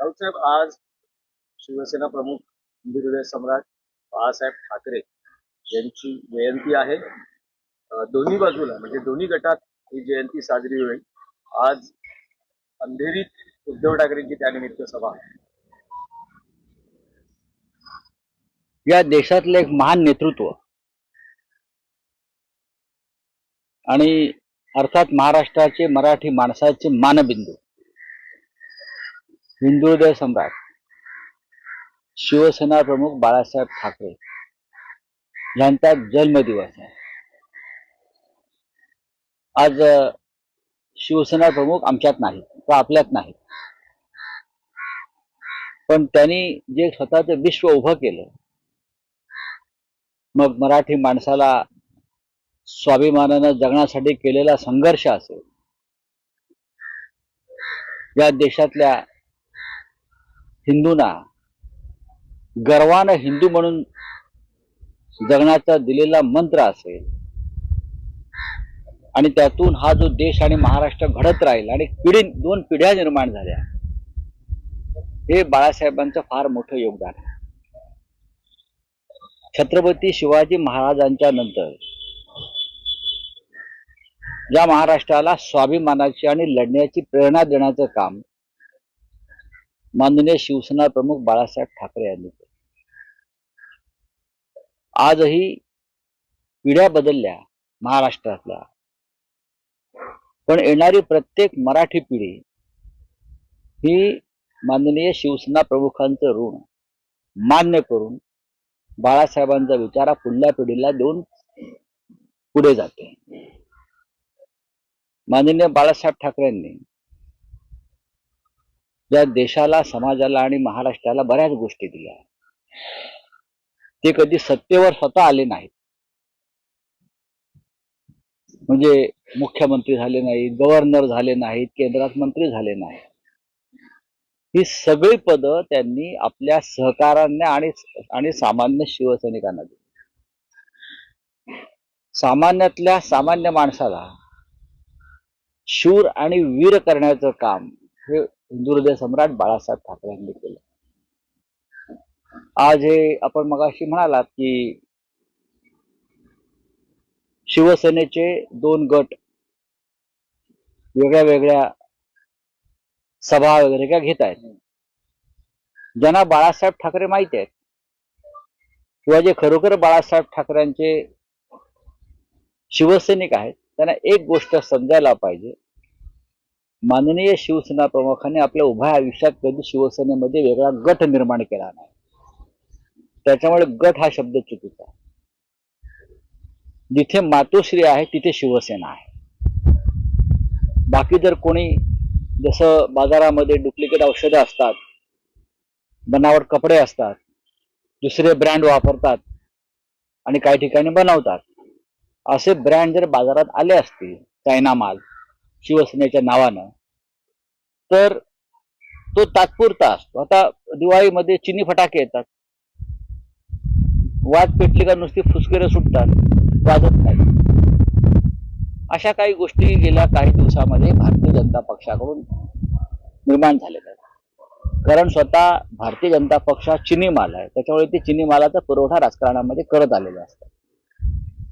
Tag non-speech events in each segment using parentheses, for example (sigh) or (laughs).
राऊतसाहेब आज शिवसेना प्रमुख हिंदू सम्राट बाळासाहेब ठाकरे यांची जयंती आहे. दोन्ही बाजूला म्हणजे दोन्ही गटात ही जयंती साजरी होईल. आज अंधेरीत उद्धव ठाकरेंची त्यानिमित्त सभा आहे. या देशातलं एक महान नेतृत्व आणि अर्थात महाराष्ट्राचे मराठी माणसाचे मानबिंदू. हिंदू सम्राट शिवसेना प्रमुख बाळासाहेब ठाकरे यांचा जन्मदिवस आहे. आज शिवसेना प्रमुख आमच्यात नाहीत व आपल्यात नाहीत. पण त्यांनी जे स्वतःचं विश्व उभं केलं मग मराठी माणसाला स्वाभिमानानं जगण्यासाठी केलेला संघर्ष असेल या देशातल्या हिंदूंना गर्वानं हिंदू म्हणून जगण्याचा दिलेला मंत्र असेल. आणि त्यातून हा जो देश आणि महाराष्ट्र घडत राहील आणि पिढी दोन पिढ्या निर्माण झाल्या हे बाळासाहेबांचं फार मोठं योगदान आहे. छत्रपती शिवाजी महाराजांच्या नंतर या महाराष्ट्राला स्वाभिमानाची आणि लढण्याची प्रेरणा देण्याचं काम माननीय शिवसेना प्रमुख बाळासाहेब ठाकरे यांनी आजही पिढ्या बदलल्या महाराष्ट्रातल्या. पण येणारी प्रत्येक मराठी पिढी ही माननीय शिवसेना प्रमुखांचं ऋण मान्य करून बाळासाहेबांचा विचार हा पुढल्या पिढीला देऊन पुढे जाते. माननीय बाळासाहेब ठाकरेंनी या देशाला समाजाला आणि महाराष्ट्राला बऱ्याच गोष्टी दिल्या ते कधी सत्तेवर स्वतः आले नाहीत. म्हणजे मुख्यमंत्री झाले नाहीत गव्हर्नर झाले नाहीत केंद्रात मंत्री झाले नाहीत. ही सगळी पदं त्यांनी आपल्या सहकारांना आणि आणि सामान्य शिवसैनिकांना दिली. सामान्यातल्या सामान्य माणसाला शूर आणि वीर करण्याचं काम हे हिंदुहृदय सम्राट बाळासाहेब ठाकरेंनी केलं. आज हे आपण मगाशी म्हणालात की शिवसेनेचे दोन गट वेगळ्या वेगळ्या सभा वगैरे काय घेत आहेत. ज्यांना बाळासाहेब ठाकरे माहिती आहेत किंवा जे खरोखर बाळासाहेब ठाकरेंचे शिवसैनिक आहेत त्यांना एक गोष्ट समजायला पाहिजे. माननीय शिवसेना प्रमुखांनी आपल्या उभ्या आयुष्यात कधी शिवसेनेमध्ये वेगळा गट निर्माण केला नाही. त्याच्यामुळे गट हा शब्द चुकीचा आहे. जिथे मातोश्री आहे तिथे शिवसेना आहे. बाकी जर कोणी जसं बाजारामध्ये डुप्लिकेट औषधं असतात बनावट कपडे असतात दुसरे ब्रँड वापरतात आणि काही ठिकाणी बनवतात असे ब्रँड जर बाजारात आले असतील चायना माल शिवसेनेच्या नावानं. तर तो तात्पुरता असतो. आता दिवाळीमध्ये चिनी फटाके येतात. वाद पेटली का नुसती फुसकेरं सुटतात. वाजत नाही. अशा काही गोष्टी गेल्या काही दिवसामध्ये भारतीय जनता पक्षाकडून निर्माण झालेल्या आहेत. कारण स्वतः भारतीय जनता पक्ष हा चिनी माल आहे. त्याच्यामुळे ते चिनी मालाचा पुरवठा राजकारणामध्ये करत आलेला असतात.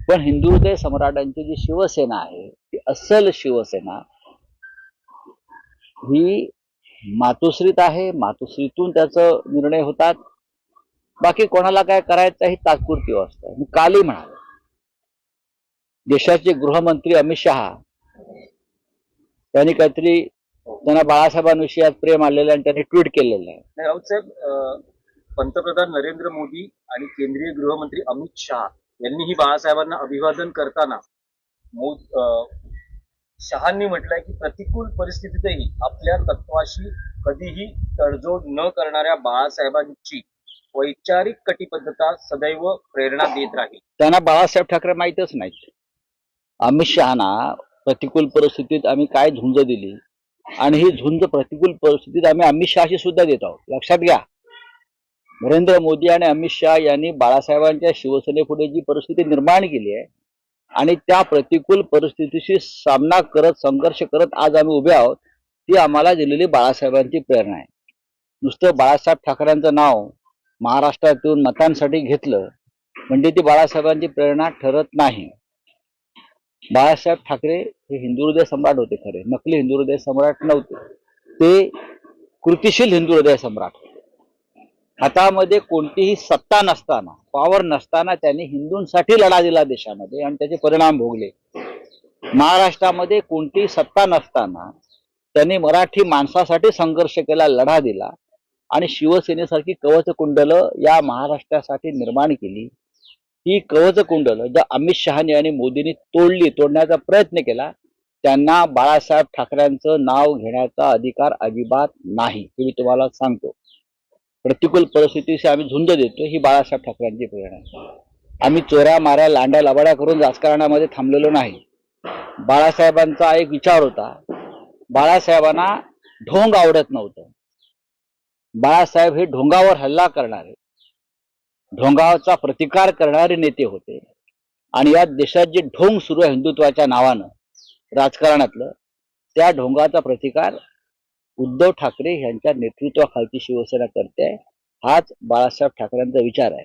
पण हिंदू हृदय सम्राटांची जी शिवसेना आहे ती अस्सल शिवसेना ही मातोश्रीत आहे. मातोश्रीतून त्याचं निर्णय होतात. बाकी कोणाला काय करायचं ही तात्पुरती अवस्था मी कालही म्हणालो. देशाचे गृहमंत्री अमित शहा त्यांनी काहीतरी त्यांना बाळासाहेबांविषयी प्रेम आलेलं आहे आणि त्यांनी ट्विट केलेलं आहे. पंतप्रधान नरेंद्र मोदी आणि केंद्रीय गृहमंत्री अमित शहा यांनीही बाळासाहेबांना अभिवादन करताना शहांनी म्हटलंय की प्रतिकूल परिस्थितीतही आपल्या तत्वाशी कधीही तडजोड न करणाऱ्या बाळासाहेबांची वैचारिक कटिबद्धता सदैव प्रेरणा देत राहील. त्यांना बाळासाहेब ठाकरे माहीतच नाहीत. अमित शहाना प्रतिकूल परिस्थितीत आम्ही काय झुंज दिली? आणि ही झुंज प्रतिकूल परिस्थितीत आम्ही अमित शहाशी सुद्धा देत आहोत. लक्षात घ्या. नरेंद्र मोदी आणि अमित शहा यांनी बाळासाहेबांच्या शिवसेनेपुढे जी परिस्थिती निर्माण केली आहे. आणि त्या प्रतिकूल परिस्थितीशी सामना करत संघर्ष करत आज आम्ही उभे आहोत ती आम्हाला दिलेली बाळासाहेबांची प्रेरणा आहे. नुसतं बाळासाहेब ठाकरेंचं नाव महाराष्ट्रातून मतांसाठी घेतलं म्हणजे ती बाळासाहेबांची प्रेरणा ठरत नाही. बाळासाहेब ठाकरे हे हिंदू हृदय सम्राट होते खरे. नकली हिंदू हृदय सम्राट नव्हते. ते कृतिशील हिंदू हृदय सम्राट होते. हातामध्ये कोणतीही सत्ता नसताना पॉवर नसताना त्यांनी हिंदूंसाठी लढा दिला देशामध्ये आणि त्याचे परिणाम भोगले. महाराष्ट्रामध्ये कोणतीही सत्ता नसताना त्यांनी मराठी माणसासाठी संघर्ष केला लढा दिला आणि शिवसेनेसारखी कवच कुंडल या महाराष्ट्रासाठी निर्माण केली. ही कवच कुंडल ज्या अमित शहाने आणि मोदींनी तोडली तोडण्याचा प्रयत्न केला त्यांना बाळासाहेब ठाकरेंचं नाव घेण्याचा अधिकार अजिबात नाही हे मी तुम्हाला सांगतो. प्रतिकूल परिस्थितीशी आम्ही झुंज देतो ही बाळासाहेब ठाकरेंची प्रेरणा आहे. आम्ही चोऱ्या माऱ्या लांड्या लबाड्या करून राजकारणामध्ये थांबलेलो नाही. बाळासाहेबांचा एक विचार होता बाळासाहेबांना ढोंग आवडत नव्हतं. बाळासाहेब हे ढोंगावर हल्ला करणारे ढोंगाचा प्रतिकार करणारे नेते होते. आणि या देशात जे ढोंग सुरू आहे हिंदुत्वाच्या नावानं राजकारणातलं त्या ढोंगाचा प्रतिकार उद्धव ठाकरे यांच्या नेतृत्वाखालची शिवसेना करते हाच बाळासाहेब ठाकरेंचा विचार आहे.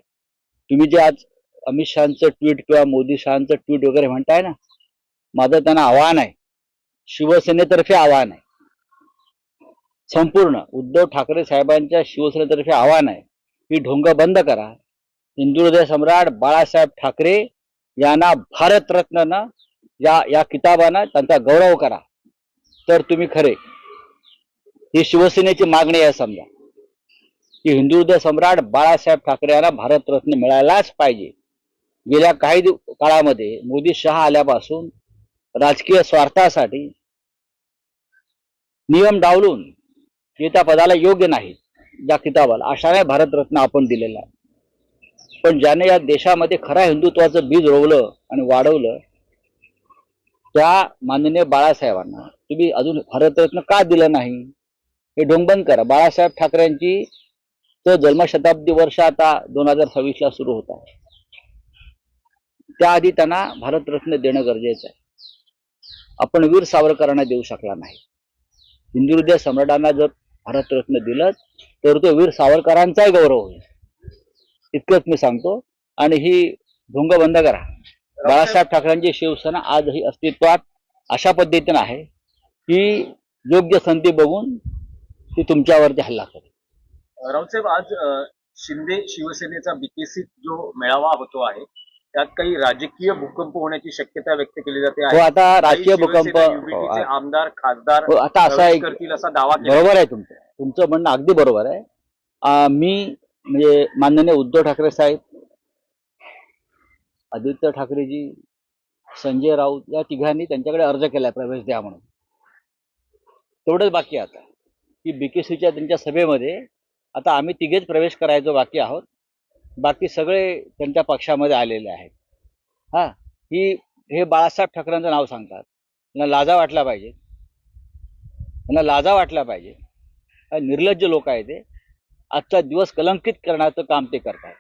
तुम्ही जे आज अमित शहाचं ट्विट किंवा मोदी शहाचं ट्विट वगैरे म्हणताय ना माझं त्यांना आव्हान आहे. शिवसेनेतर्फे आव्हान आहे. संपूर्ण उद्धव ठाकरे साहेबांच्या शिवसेनेतर्फे आव्हान आहे. ही ढोंग बंद करा. हिंदू हृदय सम्राट बाळासाहेब ठाकरे यांना भारतरत्न या या किताबानं त्यांचा गौरव करा. तर तुम्ही खरे. ही शिवसेनेची मागणी आहे समजा. की हिंदू सम्राट बाळासाहेब ठाकरे यांना भारतरत्न मिळायलाच पाहिजे. गेल्या काही काळामध्ये मोदी शहा आल्यापासून राजकीय स्वार्थासाठी नियम डावलून जे पदाला योग्य नाही ज्या किताबाला अशाने भारतरत्न आपण दिलेला आहे. पण ज्याने या देशामध्ये खऱ्या हिंदुत्वाचं बीज रोवलं आणि वाढवलं त्या माननीय बाळासाहेबांना तुम्ही अजून भारतरत्न का दिलं नाही? हे ढोंगबंद करा. बाळासाहेब ठाकरेंची तो जन्मशताब्दी वर्ष आता दोन हजार सव्वीसला सुरू होत आहे. त्याआधी त्यांना भारतरत्न देणं गरजेचं आहे. आपण वीर सावरकरांना देऊ शकला नाही. हिंदुहृदय सम्राटांना जर भारतरत्न दिलं तर तो वीर सावरकरांचाही गौरव होईल. इतकंच मी सांगतो. आणि ही ढोंग बंद करा. बाळासाहेब ठाकरेंची शिवसेना आजही अस्तित्वात अशा पद्धतीनं आहे की योग्य संधी बघून ती तुमच्यावरती हल्ला करेल. राऊतसाहेब आज शिंदे शिवसेनेचा बीकेसीत जो मेळावा होतो आहे त्यात काही राजकीय भूकंप होण्याची शक्यता व्यक्त केली जाते हो आता राजकीय भूकंप हो, आमदार खासदार हो, आता असा एक असा दावा बरोबर आहे तुमचं. तुमचं म्हणणं अगदी बरोबर आहे. मी म्हणजे माननीय उद्धव ठाकरे साहेब आदित्य ठाकरेजी संजय राऊत या तिघांनी त्यांच्याकडे अर्ज केलाय प्रवेश द्या म्हणून. तेवढंच बाकी आता. की बीकेसीच्या त्यांच्या सभेमध्ये आता आम्ही तिघेच प्रवेश करायचो बाकी आहोत. बाकी सगळे त्यांच्या पक्षामध्ये आलेले आहेत. हा ही हे बाळासाहेब ठाकरेंचं नाव सांगतात. त्यांना लाजा वाटला पाहिजे. त्यांना लाजा वाटला पाहिजे. निर्लज्ज लोक आहे ते. आजचा दिवस कलंकित करण्याचं काम ते करतात.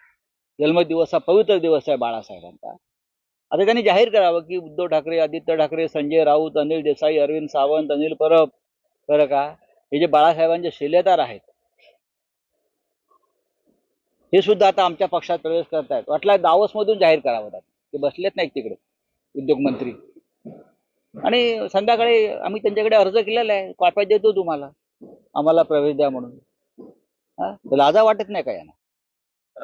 जन्मदिवस हा पवित्र दिवस आहे बाळासाहेबांचा. आता त्यांनी जाहीर करावं की उद्धव ठाकरे आदित्य ठाकरे संजय राऊत अनिल देसाई अरविंद सावंत अनिल परब. बरं का? हे जे बाळासाहेबांचे शिलेदार आहेत हे सुद्धा आता आमच्या पक्षात प्रवेश करतायत. वाटलं दावोसमधून जाहीर करावं त्यांनी. ते बसलेत नाही तिकडे उद्योगमंत्री आणि संध्याकाळी आम्ही त्यांच्याकडे अर्ज केलेला आहे. कॉप्या देतो तुम्हाला. आम्हाला प्रवेश द्या म्हणून. हा? लाजा वाटत नाही का यांना?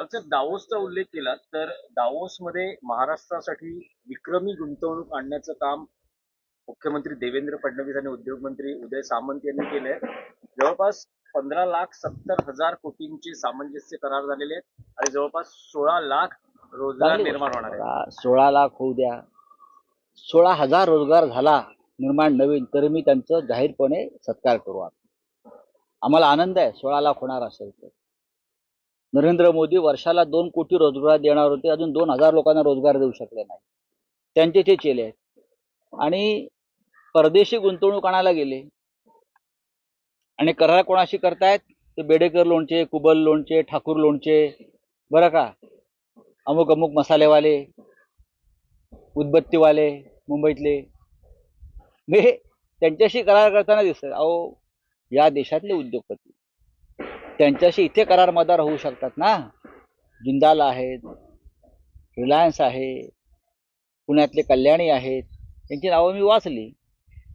सर दावोसचा उल्लेख केला तर दावोसमध्ये महाराष्ट्रासाठी विक्रमी गुंतवणूक आणण्याचं काम मुख्यमंत्री देवेंद्र फडणवीस आणि उद्योगमंत्री उदय सामंत यांनी केलंय. जवळपास पंधरा लाख सत्तर हजार कोटींचे सामंजस्य करार झालेले आहेत आणि जवळपास सोळा लाख रोजगार निर्माण होणार आहे. सोळा लाख होऊ द्या. सोळा हजार रोजगार झाला निर्माण नवीन तरी मी त्यांचं जाहीरपणे सत्कार करू आम्हाला आनंद आहे सोळा लाख होणार असेल तर. नरेंद्र मोदी वर्षाला दोन कोटी रोजगार देणार होते अजून दोन हजार लोकांना रोजगार देऊ शकले नाही. त्यांचे ते चेले आहेत. आणि परदेशी गुंतवणूक आणायला गेले. आणि करार कोणाशी करतायत? ते बेडेकर लोणचे कुबल लोणचे ठाकूर लोणचे. बरं का? अमुक अमुक मसालेवाले उदबत्तीवाले मुंबईतले. मी त्यांच्याशी करार करताना दिसत अहो या देशातले उद्योगपती. त्यांच्याशी इथे करार मदार होऊ शकतात ना? जिंदाल आहेत रिलायन्स आहे पुण्यातले कल्याणी आहेत. त्यांची नावं मी वाचली.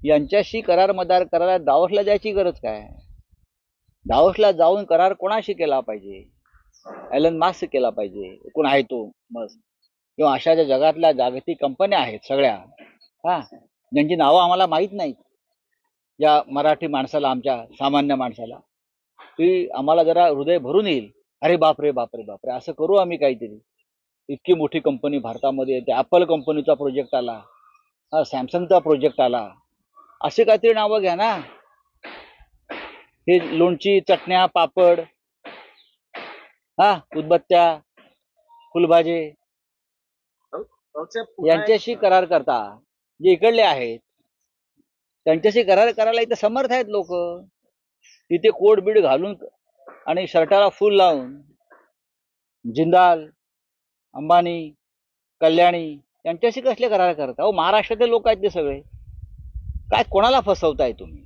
यांच्याशी करार मदार करायला दावसला जायची गरज काय? दावसला जाऊन करार कोणाशी केला पाहिजे? एलन मास्क केला पाहिजे. कोण आहे तो? मस्त किंवा अशा ज्या जगातल्या जागतिक कंपन्या आहेत सगळ्या. हा? ज्यांची नावं आम्हाला माहीत नाहीत. या मराठी माणसाला आमच्या सामान्य माणसाला. ती आम्हाला जरा हृदय भरून येईल. अरे बापरे बापरे बापरे. असं करू आम्ही काहीतरी. इतकी मोठी कंपनी भारतामध्ये येते. ॲपल कंपनीचा प्रोजेक्ट आला. हा सॅमसंगचा प्रोजेक्ट आला. असे काहीतरी नावं घ्या ना. हे लोणची चटण्या पापड हा उदबत्त्या फुलभाजे यांच्याशी करार करता. जे इकडले आहेत त्यांच्याशी करार करायला इथे समर्थ आहेत लोक. तिथे कोट बीड घालून आणि शर्टाला फूल लावून जिंदाल अंबानी कल्याणी यांच्याशी कसले करार करता? अहो महाराष्ट्रातले लोक आहेत ते सगळे. काय कोणाला फसवताय तुम्ही?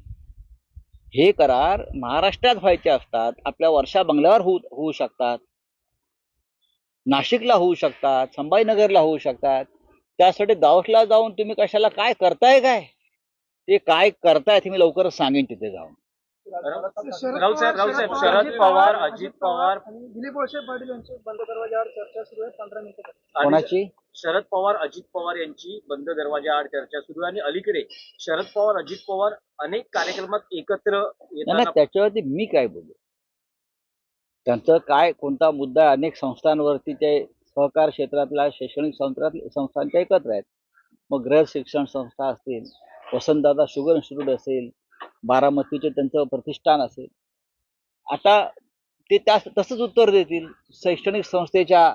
हे करार महाराष्ट्रात व्हायचे असतात आपल्या वर्षा बंगल्यावर होऊ होऊ शकतात. नाशिकला होऊ शकतात संभाजीनगरला होऊ शकतात. त्यासाठी दावसला जाऊन तुम्ही कशाला काय करताय काय? ते काय करताय ते मी लवकरच सांगेन तिथे जाऊन. राऊतसाहेब राऊतसाहेब शरद पवार अजित पवार. आणि दिलीप वळसे पाटील यांची बंद दरवाजावर चर्चा सुरू आहे. पंधरा मिनिटं आणि कोणाची? शरद पवार अजित पवार यांची बंद दरवाजा आड चर्चा सुरू आहे. आणि अलीकडे शरद पवार अजित पवार अनेक कार्यक्रमात एकत्र नाही, त्याच्यावरती मी काय बोलू? त्यांचं काय कोणता मुद्दा? अनेक संस्थांवरती ते सहकार क्षेत्रातल्या शैक्षणिक संस्थात संस्थांच्या एकत्र आहेत. मग गृह शिक्षण संस्था असतील वसंतदादा शुगर इन्स्टिट्यूट असेल बारामतीचे त्यांचं प्रतिष्ठान असेल. आता ते त्या तसंच उत्तर देतील. शैक्षणिक संस्थेच्या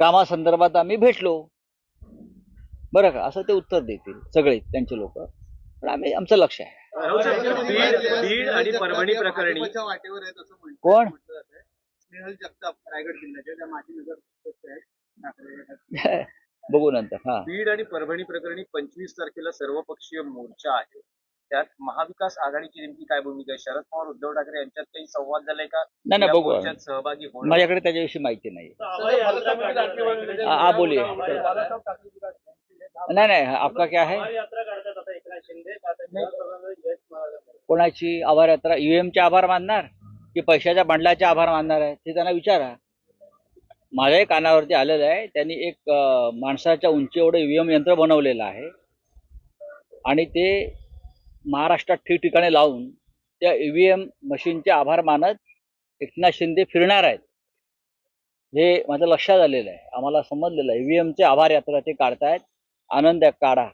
कामासंदर्भात आम्ही भेटलो. बरं का? असं ते उत्तर देतील सगळे त्यांचे लोक. पण आम्ही आमचं लक्ष आहे. बीड आणि परभणी प्रकरणी. भाजपच्या वाटेवर आहेत असं म्हणतात कोण? स्नेहल जगताप रायगड जिल्ह्याच्या त्या माजी नगर. (laughs) बघू नंतर हा. बीड आणि परभणी प्रकरणी पंचवीस तारखेला सर्वपक्षीय मोर्चा आहे. त्यात महाविकास आघाडीची नेमकी काय भूमिका आहे? शरद पवार उद्धव ठाकरे यांच्यात काही संवाद झालाय का? नाही नाही या बघू. मोर्चात सहभागी होणार माझ्याकडे त्याच्याविषयी माहिती नाही. हा हा, बोलिये नाही नाही आपका क्या है? यात्रा काढतात आता एकनाथ शिंदे. आता यश महाराज कोणाची आभार यात्रा? UM चे आभार मानणार? की पैशाच्या बंडलाचे आभार मानणार आहे? ते त्यांना विचारा. माझ्याही कानावरती आलेलं आहे. त्यांनी एक अं, माणसाच्या उंची एवढं ईव्हीएम यंत्र बनवलेलं आहे. आणि ते महाराष्ट्रात ठिकठिकाणी लावून त्या ईव्हीएम मशीनचे आभार मानत एकनाथ शिंदे फिरणार आहेत. हे माझं लक्षात आलेलं आहे. आम्हाला समजलेलं आहे. EVM चे आभार यात्रा ते काढतायत. आनंद काढा.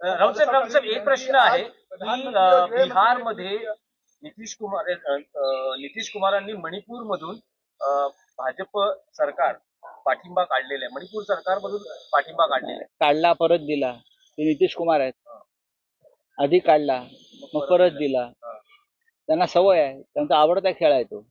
राऊतसाहेब एक प्रश्न आहे. की बिहारमध्ये नितीश कुमार नितीश कुमारांनी मणिपूर मधून भाजप सरकार पाठिंबा काढलेला आहे. मणिपूर सरकारमधून पाठिंबा काढलेला आहे. काढला परत दिला. ते नितीश कुमार आहेत. आधी काढला मग परत दिला. त्यांना सवय आहे त्यांचा आवडता खेळ आहे तो.